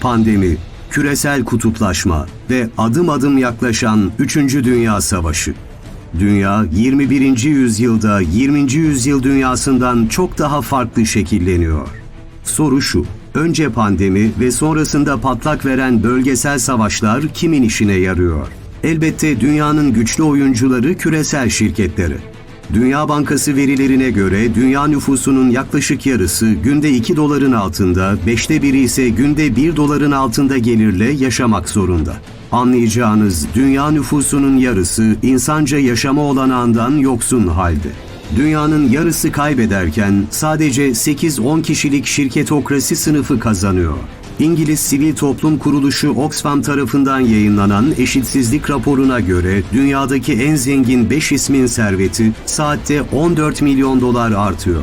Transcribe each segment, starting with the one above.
pandemi, küresel kutuplaşma ve adım adım yaklaşan 3. Dünya Savaşı. Dünya 21. yüzyılda 20. yüzyıl dünyasından çok daha farklı şekilleniyor. Soru şu, önce pandemi ve sonrasında patlak veren bölgesel savaşlar kimin işine yarıyor? Elbette dünyanın güçlü oyuncuları küresel şirketleri. Dünya Bankası verilerine göre dünya nüfusunun yaklaşık yarısı günde 2 doların altında, beşte biri ise günde 1 doların altında gelirle yaşamak zorunda. Anlayacağınız dünya nüfusunun yarısı insanca yaşama olanağından yoksun halde. Dünyanın yarısı kaybederken sadece 8-10 kişilik şirketokrasi sınıfı kazanıyor. İngiliz Sivil Toplum Kuruluşu Oxfam tarafından yayınlanan eşitsizlik raporuna göre dünyadaki en zengin 5 ismin serveti saatte 14 milyon dolar artıyor.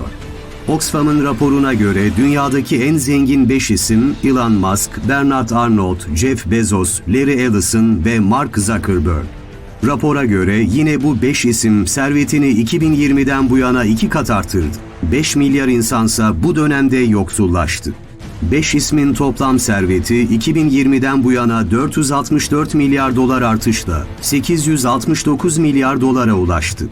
Oxfam'ın raporuna göre dünyadaki en zengin 5 isim Elon Musk, Bernard Arnault, Jeff Bezos, Larry Ellison ve Mark Zuckerberg. Rapora göre yine bu 5 isim servetini 2020'den bu yana iki kat artırdı. 5 milyar insansa bu dönemde yoksullaştı. 5 ismin toplam serveti 2020'den bu yana 464 milyar dolar artışla 869 milyar dolara ulaştı.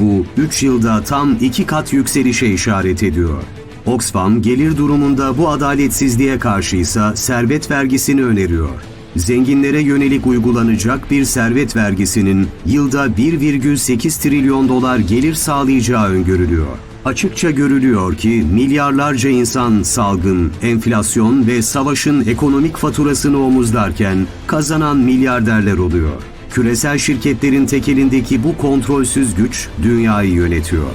Bu 3 yılda tam 2 kat yükselişe işaret ediyor. Oxfam gelir durumunda bu adaletsizliğe karşıysa servet vergisini öneriyor. Zenginlere yönelik uygulanacak bir servet vergisinin yılda 1,8 trilyon dolar gelir sağlayacağı öngörülüyor. Açıkça görülüyor ki milyarlarca insan salgın, enflasyon ve savaşın ekonomik faturasını omuzlarken kazanan milyarderler oluyor. Küresel şirketlerin tekelindeki bu kontrolsüz güç dünyayı yönetiyor.